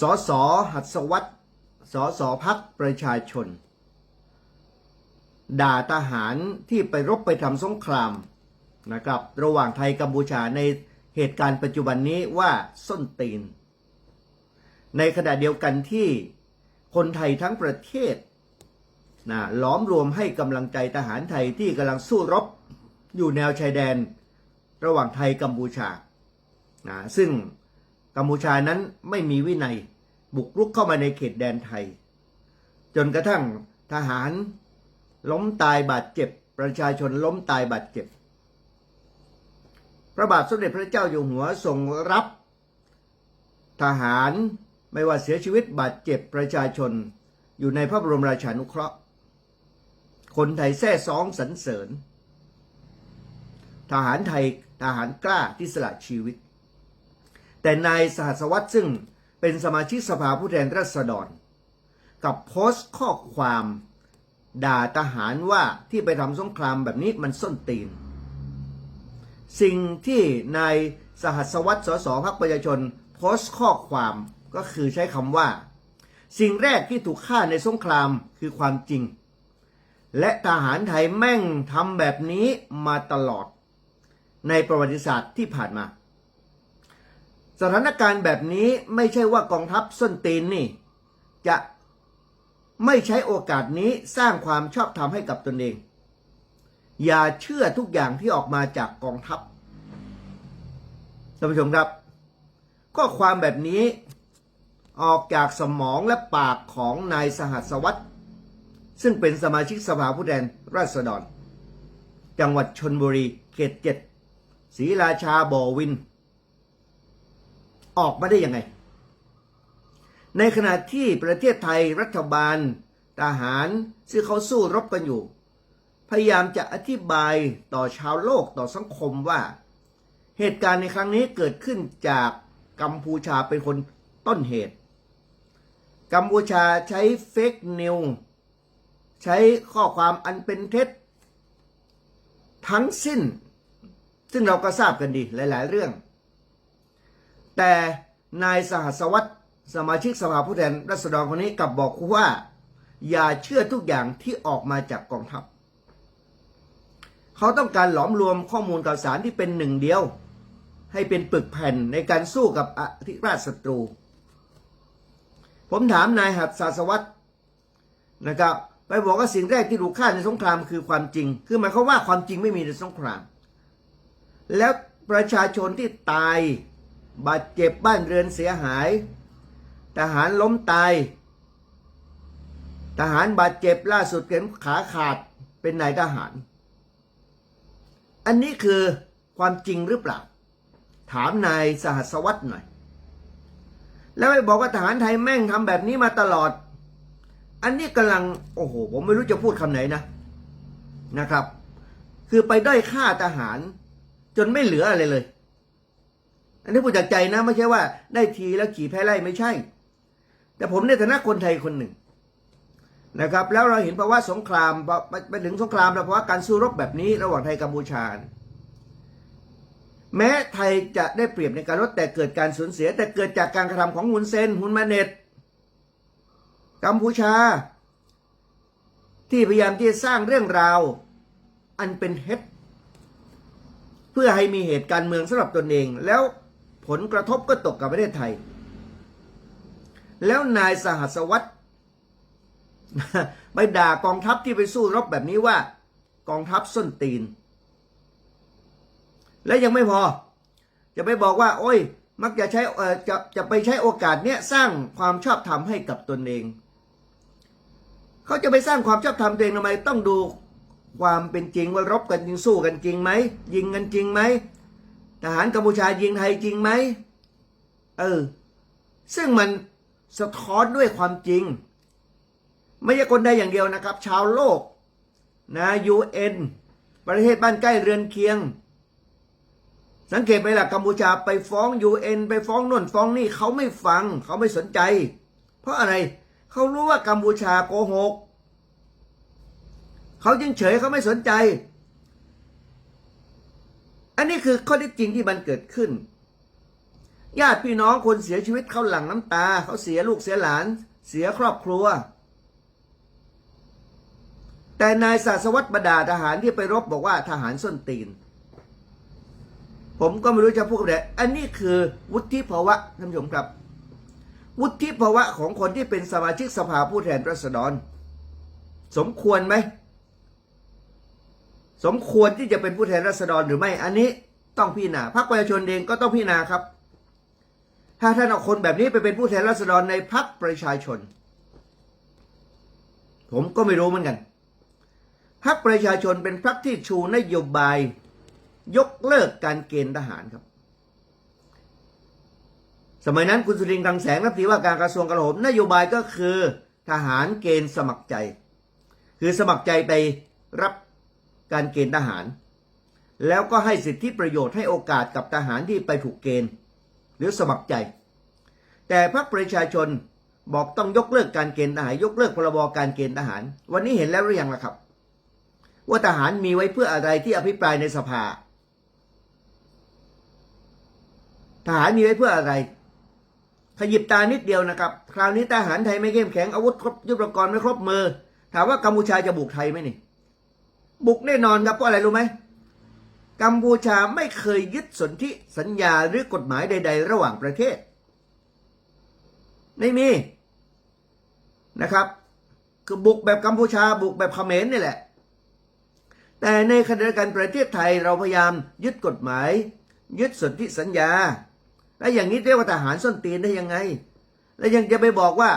สสหัสวัตรสสพักประชาชน ด่าทหารที่ไปรบไปทำสงครามนะครับ ระหว่างไทยกัมพูชาในเหตุการณ์ปัจจุบันนี้ว่าส้นตีน ในขณะเดียวกันที่คนไทยทั้งประเทศนะล้อมรวมให้กำลังใจทหารไทยที่กำลังสู้รบอยู่แนวชายแดน ระหว่างไทยกัมพูชานะซึ่ง กัมพูชานั้นไม่มีวินัยบุกรุกเข้ามาในเขตแดนไทย จนกระทั่งทหารล้มตายบาดเจ็บ ประชาชนล้มตายบาดเจ็บ พระบาทสมเด็จพระเจ้าอยู่หัวทรงรับ ทหารไม่ว่าเสียชีวิตบาดเจ็บประชาชนอยู่ในพระบรมราชานุเคราะห์ คนไทยแท้ซองสรรเสริญ ทหารไทยทหารกล้าที่สละชีวิต แต่นายสหัสวัตรซึ่งเป็นสมาชิกสภาผู้แทนราษฎร กับโพสต์ข้อความด่าทหารว่าที่ไปทำสงครามแบบนี้มันส้นตีน สิ่งที่นายสหัสวัตรสสพักประชาชน โพสต์ข้อความก็คือใช้คำว่า สิ่งแรกที่ถูกฆ่าในสงครามคือความจริง และทหารไทยแม่งทำแบบนี้มาตลอด ในประวัติศาสตร์ที่ผ่านมา สถานการณ์แบบนี้ไม่ใช่ว่ากองทัพส้นตีนนี่ จะไม่ใช้โอกาสนี้สร้างความชอบธรรมให้กับตนเอง อย่าเชื่อทุกอย่างที่ออกมาจากกองทัพท่านผู้ชมครับข้อความแบบนี้ออกจากสมองและปากของนายสหัสวัตรซึ่งเป็นสมาชิกสภาผู้แทนราษฎร จังหวัดชนบุรีเขตเจ็ดศรีราชาบ่อวิน ออกมาได้ยังไง ในขณะที่ประเทศไทยรัฐบาลทหารซึ่งเขาสู้รบกันอยู่ พยายามจะอธิบายต่อชาวโลกต่อสังคมว่า เหตุการณ์ในครั้งนี้เกิดขึ้นจากกัมพูชาเป็นคนต้นเหตุ กัมพูชาใช้เฟกนิวใช้ข้อความอันเป็นเท็จ ทั้งสิ้น ซึ่งเราก็ทราบกันดีหลาย ๆ เรื่อง แต่นายสหัสวัตรสมาชิกสภาผู้แทนราษฎรคนนี้กลับบอกว่า อย่าเชื่อทุกอย่างที่ออกมาจากกองทัพ เขาต้องการหลอมรวมข้อมูลข่าวสารที่เป็นหนึ่งเดียว ให้เป็นปึกแผ่นในการสู้กับอธิราชศัตรู ผมถามนายหัดศาสวัตรนะครับไปบอกว่าสิ่งแรกที่ถูกฆ่าในสงครามคือความจริง คือหมายความว่าความจริงไม่มีในสงคราม แล้วประชาชนที่ตาย บาดเจ็บบ้านเรือนเสียหาย ทหารล้มตาย ทหารบาดเจ็บล่าสุดเข็นขาขาดเป็นนายทหาร อันนี้คือความจริงหรือเปล่า ถามนายสหัสวัตรหน่อย แล้วไปบอกว่าทหารไทยแม่งทำแบบนี้มาตลอด อันนี้กำลังโอ้โห ผมไม่รู้จะพูดคำไหนนะนะครับ คือไปด้อยค่าทหารจนไม่เหลืออะไรเลย อันนี้พูดจากใจนะไม่ใช่ว่า ได้ทีแล้วขี่แพ้ไล่ไม่ใช่ แต่ผมในฐานะคนไทยคนหนึ่งนะครับ แล้วเราเห็นภาวะสงครามไปถึงสงครามแล้วเพราะว่าการสู้รบแบบนี้ระหว่างไทยกัมพูชา แม้ไทยจะได้เปรียบในการลดแต่เกิดการสูญเสีย แต่เกิดจากการกระทำของฮุนเซนฮุนมาเน็ตกัมพูชา ที่พยายามที่จะสร้างเรื่องราว อันเป็นเท็จเพื่อให้มีเหตุการณ์เมืองสำหรับตนเอง แล้ว ผลกระทบก็ตกกับประเทศไทย แล้วนายสหัสวัตรไปด่ากองทัพที่ไปสู้รบแบบนี้ว่า กองทัพส้นตีน และยังไม่พอ จะไปบอกว่า โอ้ย มักจะใช้จะจะไปใช้โอกาสเนี้ยสร้างความชอบธรรมให้กับตนเอง เขาจะไปสร้างความชอบธรรมตัวเองทำไมต้องดูความเป็นจริงว่ารบกันจริงสู้กันจริงไหมยิงกันจริงไหม ทหารกัมพูชายิงไทยจริงไหมเออ ซึ่งมันสะท้อนด้วยความจริง ไม่ใช่คนใดอย่างเดียวนะครับ ชาวโลกนะยูเอ็นประเทศบ้านใกล้เรือนเคียง สังเกตไหมล่ะกัมพูชาไปฟ้องยูเอ็นไปฟ้องน่นฟ้องนี่เขาไม่ฟังเขาไม่สนใจ เพราะอะไรเขารู้ว่ากัมพูชาโกหกเขายังเฉยเขาไม่สนใจ อันนี้คือข้อเท็จจริงที่มันเกิดขึ้น ญาติพี่น้องคนเสียชีวิตเขาหลั่งน้ำตา เขาเสียลูกเสียหลาน เสียครอบครัว แต่นายศาสวัตรบดาทหารที่ไปรบบอกว่าทหารส้นตีน ผมก็ไม่รู้จะพูดอะไรอันนี้คือวุฒิภาวะท่านผู้ชมครับ วุฒิภาวะของคนที่เป็นสมาชิกสภาผู้แทนราษฎร สมควรไหม สมควรที่จะเป็นผู้แทนราษฎรหรือไม่อันนี้ต้องพิจารณาพรรคประชาชนเองก็ต้องพิจารณาครับ ถ้าท่านเอาคนแบบนี้ไปเป็นผู้แทนราษฎรในพรรคประชาชน ผมก็ไม่รู้เหมือนกันพรรคประชาชนเป็นพรรคที่ชูนโยบาย ยกเลิกการเกณฑ์ทหารครับ สมัยนั้นคุณสุรินทร์กังแสงรัฐมนตรีว่าการกระทรวงกลาโหมนโยบายก็คือทหารเกณฑ์สมัครใจ คือสมัครใจไปรับ การเกณฑ์ทหาร แล้วก็ให้สิทธิประโยชน์ให้โอกาสกับทหารที่ไปถูกเกณฑ์ หรือสมัครใจ แต่พรรคประชาชนบอกต้องยกเลิกการเกณฑ์ทหาร ยกเลิกพรบการเกณฑ์ทหาร วันนี้เห็นแล้วหรือยังล่ะครับ ว่าทหารมีไว้เพื่ออะไรที่อภิปรายในสภา ทหารมีไว้เพื่ออะไรขยิบตานิดเดียวนะครับ คราวนี้ทหารไทยไม่เข้มแข็งอาวุธครบยุทธปกรณ์ไม่ครบมือ ถามว่ากัมพูชาจะบุกไทยไหมนี่ บุกแน่นอนครับเพราะอะไรรู้ไหมกัมพูชาไม่เคยยึดสนธิสัญญาหรือกฎหมายใด ๆ ระหว่างประเทศ ไม่มีนะครับ คือบุกแบบกัมพูชาบุกแบบเขมรนี่แหละ แต่ในขณะเดียวกันประเทศไทยเราพยายามยึดกฎหมาย ยึดสนธิสัญญา แล้วอย่างนี้เรียกว่าทหารส้นตีนได้ยังไง แล้วยังจะไปบอกว่า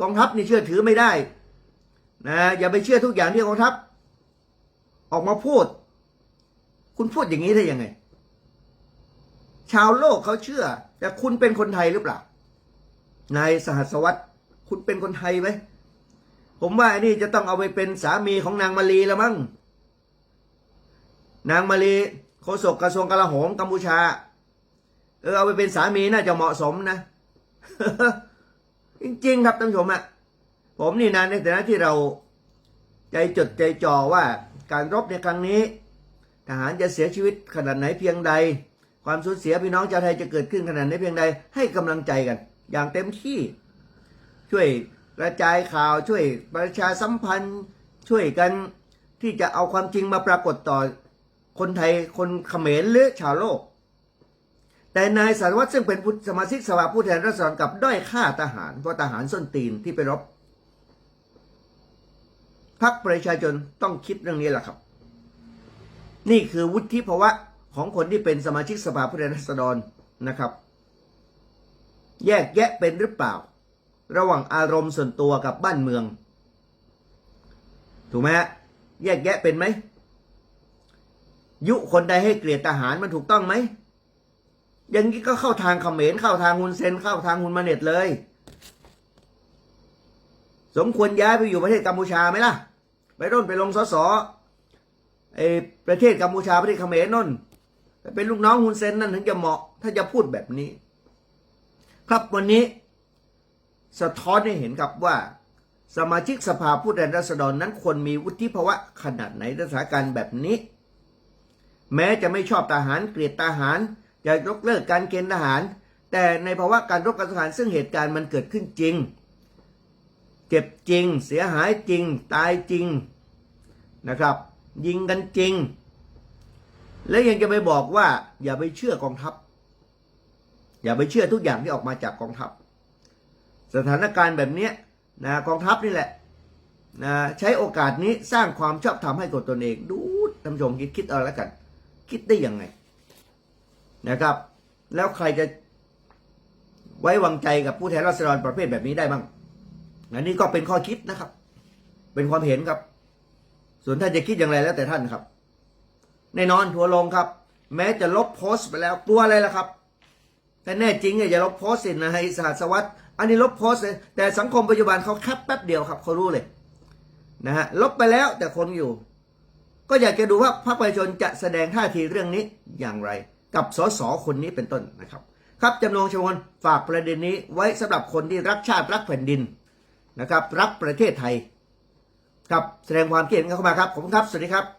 กองทัพนี่เชื่อถือไม่ได้นะอย่าไปเชื่อทุกอย่างที่กองทัพ ออกมาพูด คุณพูดอย่างนี้ได้ยังไง ชาวโลกเขาเชื่อ แต่คุณเป็นคนไทยหรือเปล่า นายสหัสวัตรคุณเป็นคนไทยไหมผมว่าอันนี้จะต้องเอาไปเป็นสามีของนางมาลีแล้วมั้งนางมาลีโฆษกกระทรวงกลาโหมกัมพูชา เออเอาไปเป็นสามีน่าจะเหมาะสมนะ จริงๆ ครับท่านผู้ชมอะผมนี่นะในฐานะที่เราใจจดใจจ่อว่า การรบในครั้งนี้ ทหารจะเสียชีวิตขนาดไหนเพียงใด ความสูญเสียพี่น้องชาวไทยจะเกิดขึ้นขนาดไหนเพียงใด ให้กำลังใจกัน อย่างเต็มที่ ช่วยกระจายข่าวช่วยประชาสัมพันธ์ ช่วยกันที่จะเอาความจริงมาปรากฏต่อคนไทยคนเขมรหรือชาวโลก แต่นายสารวัตรซึ่งเป็นสมาชิกสภาผู้แทนราษฎรกับด้อยค่าทหารเพราะทหารส้นตีนที่ไปรบ พักประชาชนต้องคิดเรื่องนี้แหละครับ นี่คือวุฒิภาวะของคนที่เป็นสมาชิกสภาผู้แทนราษฎรนะครับ แยกแยะเป็นหรือเปล่า ระหว่างอารมณ์ส่วนตัวกับบ้านเมือง ถูกไหมฮะแยกแยะเป็นไหม ยุคนใดให้เกลียดทหารมันถูกต้องไหมอย่างนี้ก็เข้าทางเขมรเข้าทางฮุนเซนเข้าทางฮุนมาเน็ตเลย สมควรย้ายไปอยู่ประเทศกัมพูชาไหมล่ะ ไปร่นไปลงสสไอประเทศกัมพูชาประเทศเขมรนนไปเป็นลูกน้องฮุนเซนนั่นถึงจะเหมาะ ถ้าจะพูดแบบนี้ ครับวันนี้ สะท้อนให้เห็นครับว่า สมาชิกสภาผู้แทนราษฎรนั้นควรมีวุฒิภาวะขนาดไหนในสถานการณ์แบบนี้ แม้จะไม่ชอบทหารเกลียดทหารจะยกเลิกการเกณฑ์ทหาร แต่ในภาวะการรบกันทหารซึ่งเหตุการณ์มันเกิดขึ้นจริง เจ็บจริง เสียหายจริง ตายจริงนะครับ ยิงกันจริง และยังจะไปบอกว่า อย่าไปเชื่อกองทัพ อย่าไปเชื่อทุกอย่างที่ออกมาจากกองทัพ สถานการณ์แบบนี้นะกองทัพนี่แหละนะใช้โอกาสนี้สร้างความชอบธรรมให้กับตนเอง ดูท่านผู้ชมคิดคิดเอาแล้วกัน คิดได้ยังไงนะครับ แล้วใครจะไว้วางใจกับผู้แทนราษฎรประเภทแบบนี้ได้บ้าง อันนี้ก็เป็นข้อคิดนะครับ เป็นความเห็นครับ ส่วนท่านจะคิดอย่างไรแล้วแต่ท่านครับ แน่นอนทัวลงครับ แม้จะลบโพสต์ไปแล้วกลัวอะไรล่ะครับ แต่แน่จริงเนี่ยอย่าลบโพสต์สินะให้สหัสวัสดิ์อันนี้ลบโพสต์เลยแต่สังคมปัจจุบันเขาแคปแป๊บเดียวครับเขารู้เลยนะฮะลบไปแล้วแต่คนอยู่ ก็อยากจะดูว่าพรรคประชาชนจะแสดงท่าทีเรื่องนี้อย่างไร กับสสคนนี้เป็นต้นนะครับ ครับจำนงชวนฝากประเด็นนี้ไว้สำหรับคนที่รักชาติรักแผ่นดิน นะครับ รักประเทศไทย ครับแสดงความคิดเห็นเข้ามาครับ ผมครับ สวัสดีครับ